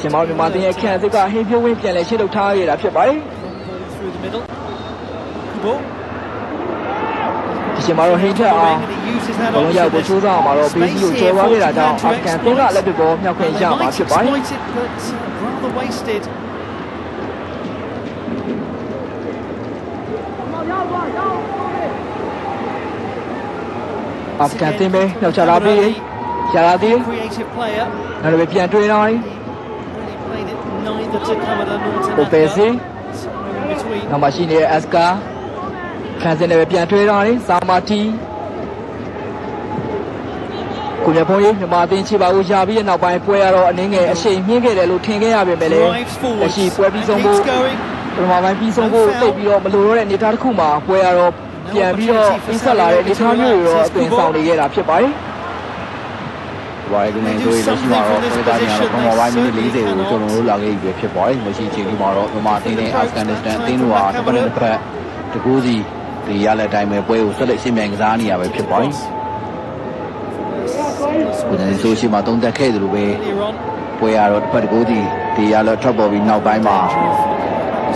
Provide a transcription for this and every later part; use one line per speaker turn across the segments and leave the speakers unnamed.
ရှင်မောင်မြန်မာတင်းရဲ့ခန့်အသစ်ကဟင်းဖြိုးဝင်းပြန်လဲရှင်းထုတ်ထားရတာဖြစ်ပါတယ်
through the middle. Kubo.
ဒီရှင်မောင်တို့ဟင်းထက်အောင်
And he uses that
ဘလုံးရောက်ကိုချိုးစားအောင်မှာတော့ဘေးစီကိုကျော်သွားခဲ့တာကြောင့်အာဖဂန်တင်းကလက်ပစ်ဘောမြောက်ခွင့်ရမှာဖြစ်ပါတယ်
Exploit it, but rather wasted.
အာဖဂန်တင်းပဲမြောက်ချလာပြီးရလာသည်
Creative player.
နောက်လည်းပြန်တွေးတော့
Really played it neither to Kamada nor to
ကိုပဲစီ
Nada. Somewhere in between.
နောက်မှရှိနေတဲ့အက်စကာခန်းစင်းလည်းပဲပြန်တွေးတော့တယ်စာမာတီကိုမြဖုံးကြီးမြန်မာတင်းချီပါဦးရပြီးတဲ့နောက်ပိုင်းပွဲရတော့အနည်းငယ်အရှိန်မြင့်ခဲ့တယ်လို့ထင်ခဲ့ရပေမဲ့လည်း
Drives forward.
လက်ရှိပွဲပြီးဆုံး
And
ဖို့
keeps going.
ပထမပိုင်းပြီးဆုံးဖို့တိတ်ပြီးတော့မလိုတော့တဲ့အနေအထားတစ်ခုမှာပွဲရတော့ပြန်ပြီးတော့ပြီးဆက်လာတဲ့အနေအထားမျိုးတွေတော့အသွင်ဆောင်နေခဲ့တာဖြစ်ပါတယ်
ဘာလဲကနေတို့လက်ရှိမှာတော့ပြည်သားများတော့ပထမပိုင်းမိနစ်40ကိုကျွန်တော်တို့လာခဲ့ပြီဖြစ်ပါတယ်လက်ရှိအချိန်ဒီမှာတော့မြန်မာအသင်းနဲ့အာဖဂန်နစ္စတန်အသင်းတို့ဟာတစ်ပတ်နဲ့တစ်ပတ်တကူးစီဒီရလက်တိုင်းပဲပွဲကိုဆက်လက်ရှင်းပြိုင်ကစားနေရပဲဖြစ်ပါတယ်ကိုယ်တိုင်ဆိုရှိမှာတုံးတက်ခဲ့တယ်လို့ပဲ
Earlier on.
ပွဲရတော့တစ်ပတ်တကူးစီဒီရလက်ထွက်ပေါ်ပြီးနောက်ပိုင်းမှာ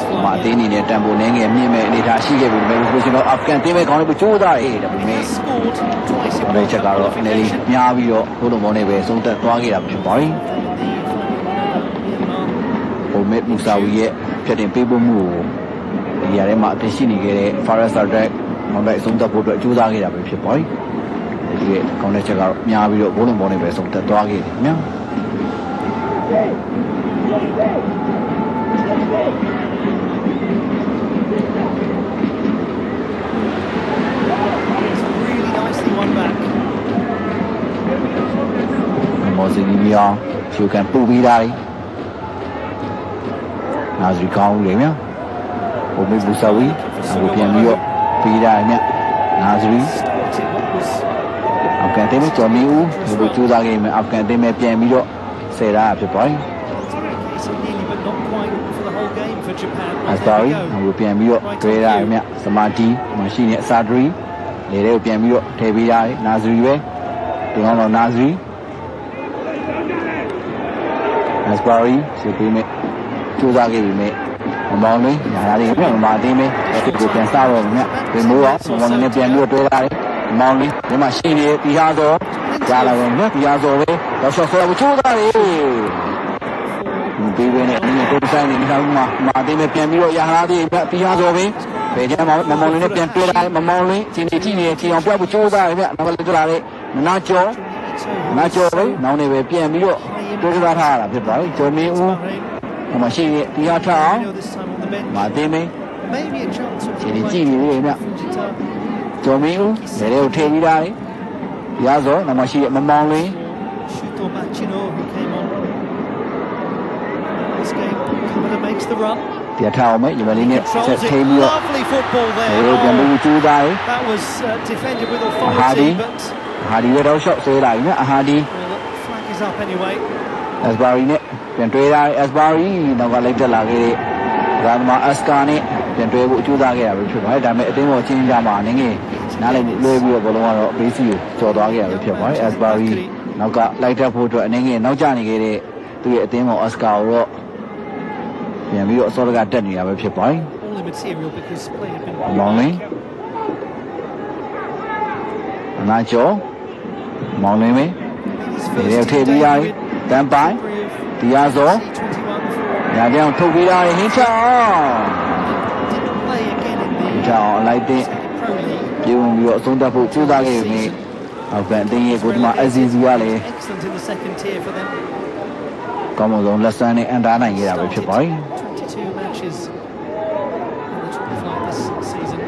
ဒီမှာအသင်းအနေနဲ့တန်ဖိုးနှင်းငယ်မြင့်မဲ့အနေအထားရှိခဲ့ပြီဒါပေမဲ့ကိုရှင်တော့အာဖဂန်တင်းပဲခေါင်းလေးကိုကြိုးစားတယ်ဒါပေမဲ့
Scored twice in
ဘာလဲချက်ကတော့နည်းလေးများပြီးတော့ဘုလုံးမောင်းနဲ့ပဲဆုံးသက်သွားခဲ့တာဖြစ်ပါတယ်။ဟိုမက်မူဆာဝီရဲ့ဖြတ်တင်ပေးဖို့မှုကိုဒီရထဲမှာအသိရှိနေခဲ့တဲ့ Faraz Sardak မန်ဘက်အဆုံးသတ်ဖို့အတွက်ကြိုးစားခဲ့တာပဲဖြစ်ပါတယ်။ဒီရဲ့ကောင်းတဲ့ချက်ကတော့များပြီးတော့ဘိုးလုံးဘောနဲ့ပဲဆုံးသက်သွားခဲ့တယ်ခင်ဗျာ
Really nicely won back.
။မော်စီနီမီယာဖြူကန်ပူပြီးတာလေ။နာဇီကောင်းလေမြ။ဟိုမက်မူဆာဝီအခုပြန်ပြီးတော့ပြီးတာည။နာဇီ
Exploited what was
အာဖဂန်တ င်းမဲ့ကျော်မီဦးဒီလိုကြိုးစားခဲ့မယ်အာဖဂန်တင်းမဲ့ပြန်ပြီးတော့ဆယ်တာဖြစ်ပါတယ်
it's nearly but not quite for the whole game for Japan.
အစပါရီဟိုပြန် ပြီးတော့တွေ့ရရမြစမာတီမရှိနေအစာဒရီလေတွေကိုပြန်ပြီးတော့ထည့်ပေးရတယ်နာဇရီပဲဒီကောင်တော့နာဇရီအစပါရီစီပေးမယ်ကြိုးစားခဲ့ပြီမဲ့မမောင်းလေးညာလာလေးပြန်မမသေးမယ်ဒီကိုပြန်စားတော့မြဒီမိုးရောမမောင်းလေးပြန်ပြီးတော့တွေ့ရတယ်မောင်းလေးဒီမှာရှိနေပြီးသားတော့ကြားလာတော့မြပြီးသားတော့ပဲတော့ဆော့ဆော့ကိုကြိုးစားတယ်ဒီဘက်နဲ့ဒီကိုဆိုင်နေနေတာမှာမာတင်းနဲ့ပြန်ပြီးတော့ရဟာသေးပြပြားစောပဲ ဘယ်ကျမှမမောင်လေးနဲ့ပြန်တွေ့လာမမောင်လေးချင်းတီချင်းနေချီအောင်ပြောက်ဖို့ကြိုးစားတယ်ဗျနောက်လည်းကြလာတယ်မနာကျော်မနာကျော်ပဲနောက်နေပဲပြန်ပြီးတော့ကြိုးစားထားရတာဖြစ်ပါတယ်ကျော်မင်းဦး
Bahrain.
ဟိုမှာရှိနေတရားထအောင်
Now this time on the bench.
မာတင်းမင်း
Maybe a chance of
ချင်းကြည့်နေတယ်ဗျ
Fujita.
ကျော်မင်းဦးလေတွေကိုထည့်ပြီးသားတယ်ပြားစောနောက်မှာရှိမမောင်လေး
Shuto Machino who came on. This game, Kamada makes the run.
တရားထအောင်မယ်ညီမလေးနဲ့ဆက်
Controls
ထိ
it.
ပြီးတော့
Lovely football
လေ
there.
တွေကိုပြန်ပြီး
Oh,
ကြိုးစားတယ်
that was uh, defended with authority,
Ahadi.
but
ဟာဒီရတော့ရှော့ဆေးလာပြီနော်အဟာဒီ
well, the flag is up anyway.
အက်စဘာရီနဲ့ပြန်တွေ့တာအက်စဘာရီနောက်ကလိုက်တက်လာခဲ့တဲ့ဒါမှမအက်စကာနဲ့ပြန်တွေ့ဖို့အကျိုးသားခဲ့ရပဲဖြစ်ပါတယ်ဒါပေမဲ့အတင်းပေါ်ချင်းကြမှာနည်းငယ်နားလိုက်လွှဲပြီးတော့ဘလုံးကတော့ဘေးစီကိုကျော်သွားခဲ့ရပဲဖြစ်ပါတယ်အက်စဘာရီနောက်ကလိုက်တက်ဖို့အတွက်အနေငယ်နောက်ကျနေခဲ့တဲ့သူ့ရဲ့အတင်းပေါ်အက်စကာကိုတော့ ပြန်ပြီးတော့အစောတကတက်နေတာပဲဖြစ်ပါတယ်
All immaterial because play had been
မောင်လင်းအနာကျော်မောင်လင်းပဲ
his
ဒီ
first
ရက်ထည့်ပြီးရတယ်တန်ပိုင်
degree of
တရားစော
C21 for
ညာပြောင်ထုတ်ပြီးရတယ်ဟင်းချောင်း
didn't play again in
ဟင်း
the
ချောင်းလိုက်တဲ့
Pro League.
ပြေဝင်ပြီးတော့အဆုံးသတ်ဖို့ကြိုးစားခဲ့ပြီအောက်ကန်တင်းရဲ့ကိုဒီမှာအဇီဇီကလည်း ကောင်းမွန်ဆုံးလက်ဆန်းနဲ့အန်တားနိုင်ခဲ့တာပဲဖြစ်ပါတယ်
22 matches in the top flight this season.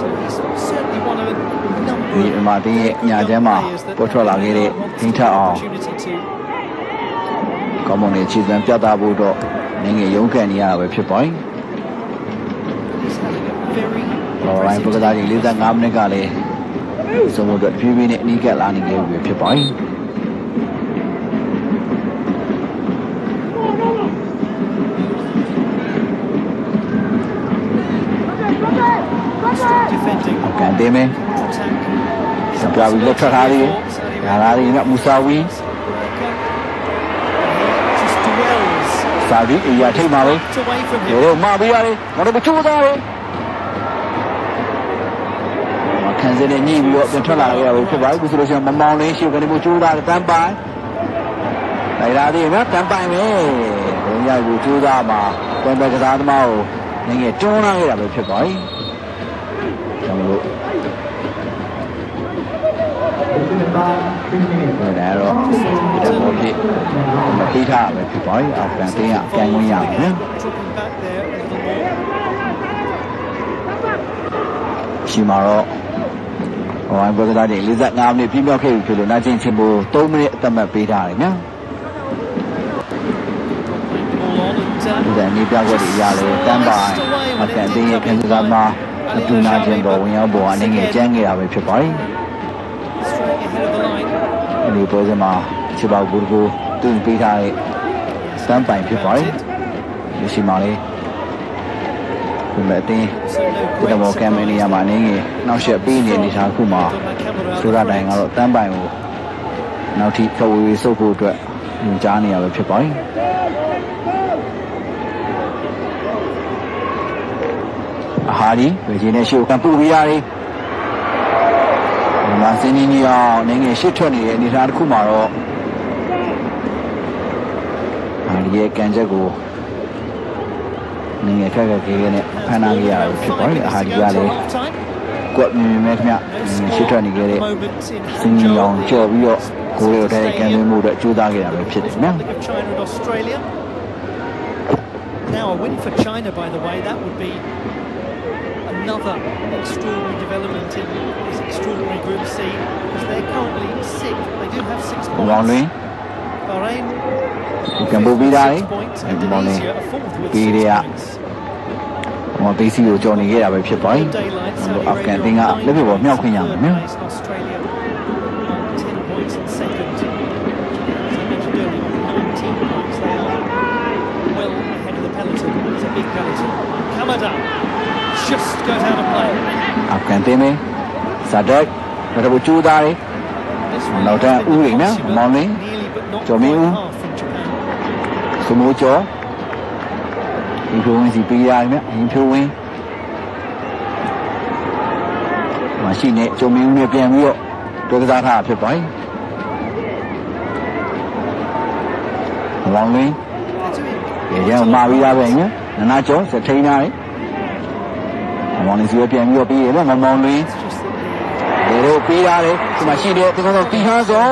So he's certainly one of a
ဒီ
number
မှာတင်းရဲ့ညာချမ်းမှာပေါ်ထွက်လာခဲ့တဲ့ဟင်းထအောင်
opportunity to
ကောင်းမွန်တဲ့ခြေစံပြသဖို့တော့နည်းငယ်ရုန်းကန်နေရတာပဲဖြစ်ပါတယ်
he's having a very
လော်ရိုင်းပကစားကြီး45မိနစ်ကလည်းဆုံးဖို့အတွက်ဖြည်းဖြည်းနဲ့အနီးကပ်လာနေခဲ့ပြီဖြစ်ပါတယ် က်ကန်တင်းမယ်
attack.
စပြပြီးလက်ထွက်ထားသေးတယ်ညာလာသေးတယ်မူဆာဝီစာပြီးအရာထိတ်မှာပဲ
away from
ဒီ
him.
တော့မှာပြီးရတယ်နောက်တော့ချိုးသားတယ်ခံစင်းနဲ့ညှိပြီးတော့ပြန်ထွက်လာခဲ့ရပြီဖြစ်ပါပြီအခုဆိုလို့ရှိရင်မမောင်လင်းရှိကနေမို့ချိုးသားတယ်တန်းပိုင်လိုက်လာသေးနော်တန်းပိုင်ပဲဘုံရိုက်ကိုချိုးသားမှာပြန်ပဲကစားသမားကိုငငယ်တွန်းလာခဲ့တာပဲဖြစ်ပါပြီ ကျွန်တော်တို့ဒါတော့ဒီတော့ဖြစ်မပြီးထားပဲဖြစ်ပါပြီအောက်ကန်တင်းကပြန်ဝင်ရမယ်
Dropping back there a little more.
ရှိမှာတော့ဟိုအဘောကစားတွေ45မိနစ်ပြည့်မြောက်ခဲ့ပြီဖြစ်လို့နာကျင်ချင်းကို3မိနစ်အသက်မှတ်ပေးထားတယ်နော်
Ball on and uh,
ဒီကနေ့ပြကွက်တွေရလဲတန်းပိုင်အကန်တင်းရဲ့ခင်စားမှာ အတူနာချင်းပေါ်ဝင်ရောက်ပေါ်အနေငယ်ကျန်းခဲ့တာပဲဖြစ်ပါတယ်
straight ahead of the line.
ဒီပွဲစဉ်မှာချစ်ပါဘူးကိုတွင်ပေးထားတဲ့တန်းပိုင်ဖြစ်ပါတယ်ဒီရှိမှာလေဒီမဲ့အတင်း
So no
ဒီ
great
တော့ကမ်မနီယာမှာအနေငယ်နောက်ဆက်ပေးနေနေတာခုမှာဆိုရတိုင်းကတော့တန်းပိုင်ကိုနောက်ထိခဝေဝေစုပ်ဖို့အတွက်ညွှန်ကြားနေရပဲဖြစ်ပါတယ် အဟာဒီဝေကြီးနဲ့ရှေ့ကပူပြီးရတယ်ဒီမှာစင်းကြီးကြီးအောင်နေငယ်ရှစ်ထွက်နေတဲ့အနေအထားတစ်ခုမှာတော့အာဒီရဲ့ကန်ချက်ကိုနေငယ်ခက်ခက်ခဲခဲနဲ့ဖန်နာခဲ့ရတာဖြစ်ပါတယ်အဟာဒီကလည်းကွက်မြင်မြင်မဲ့ခင်ဗျရှစ်ထွက်နေခဲ့တဲ့စင်ကြီးအောင်ကြော်ပြီးတော့ကိုယ်ရတဲ့ကံသွင်းမှုအတွက်ကြိုးစားခဲ့တာပဲဖြစ်တယ်နော်
Republic of China and Australia. Now a win for China, by the way, that would be another extraordinary development in this extraordinary Group C because they're currently sixth. They do have six
ဘောင်းလင်း
points. Bahrain
ဒီကံပူပြီးသားလေ
six points.
ဒီဘောင်းလင်း
Indonesia a fourth with
ပြီး
six
ရ
points.
ဟောဘေးစီကိုကြော်နေခဲ့တာပဲဖြစ်ပါတယ်
Daylight,
ဟို
Saudi
အာဖဂန်
Arabia
တင်းက
on
လက်ပြ
nine
ပေါ်မြောက်ခွင့်ရ
points
မှာ
in
နော်
third place, and Australia on 10 points in second. As I mentioned earlier, on 19 points. They are well ahead of the peloton. It's a big peloton. Kamada just goes out of play.
အာဖဂန်တင်းပဲဇာဒက်ဒါတော့ကြိုးစားတယ်
This one
Now
has
that
been
Uri, no?
possible,
Morning.
nearly but not
Jomi
quite
U.
half from Japan.
စမိုးကျော်ဒီဖြိုးဝင်စီပေးရတယ်မြအရင်ဖြိုးဝင်မရှိနဲ့ဂျုံမင်းဦးနဲ့ပြန်ပြီးတော့တွဲကစားထားတာဖြစ်ပါတယ်ဘောင်းလင်း
They're doing
ရေကျမာပြီးသားပဲညနနာကျော်စထိန်းထားတယ်။ မောင်လေးစီပြန်ပြီးတော့ပြီးရမယ်မောင်လေး
it's just that
ဒီလိုပြီးရတယ်ဒီမှာရှိတယ်ဒီကတော့တီဟန်းစော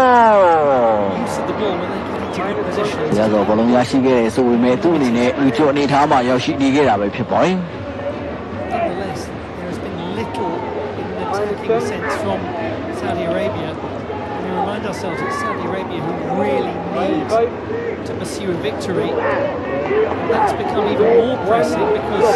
the use of the ball when they get into good positions.
ရသောဘလုံးရရှိခဲ့တယ်ဆိုပေမဲ့သူ့အနေနဲ့ဦးကျော်အနေထားမှာရောက်ရှိနေခဲ့တာပဲဖြစ်ပါတယ်
Nonetheless, there has been little in the attacking sense from Saudi Arabia. And we remind ourselves it's Saudi Arabia who really need to pursue a victory. And that's become even more pressing because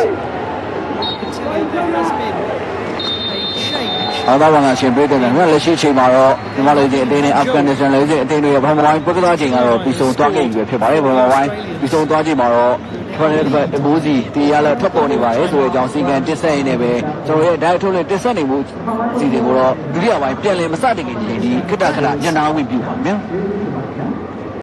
အော်ဒါဝန်ကရှင်ပေးတယ်ကလက်ရှိချိန်မှာတော့ဒီမှာလေးအတင်းနဲ့အာဖဂန်နစ္စတန်လေးအတင်းတွေဘာမှမဝိုင်းပုဂ္ဂလာချိန်ကတော့ပြီးဆုံးသွားခဲ့ပြီပဲဖြစ်ပါတယ်ဘာမှဝိုင်းပြီးဆုံးသွားချိန်မှာတော့ထွက်တဲ့ဘက်အမိုးစီတီရလည်းထွက်ပေါ်နေပါရဲ့ဆိုတဲ့အကြောင်းစီကံတစ်ဆက်ရင်းနဲ့ပဲကျွန်တော်ရဲ့ဓာတ်ထုတ်နဲ့တစ်ဆက်နေမှုစီစဉ်ကိုတော့ဒုတိယပိုင်းပြန်လည်မစတင်ခင်ဒီခိတ္တခဏညနာဝင်ပြပါမယ်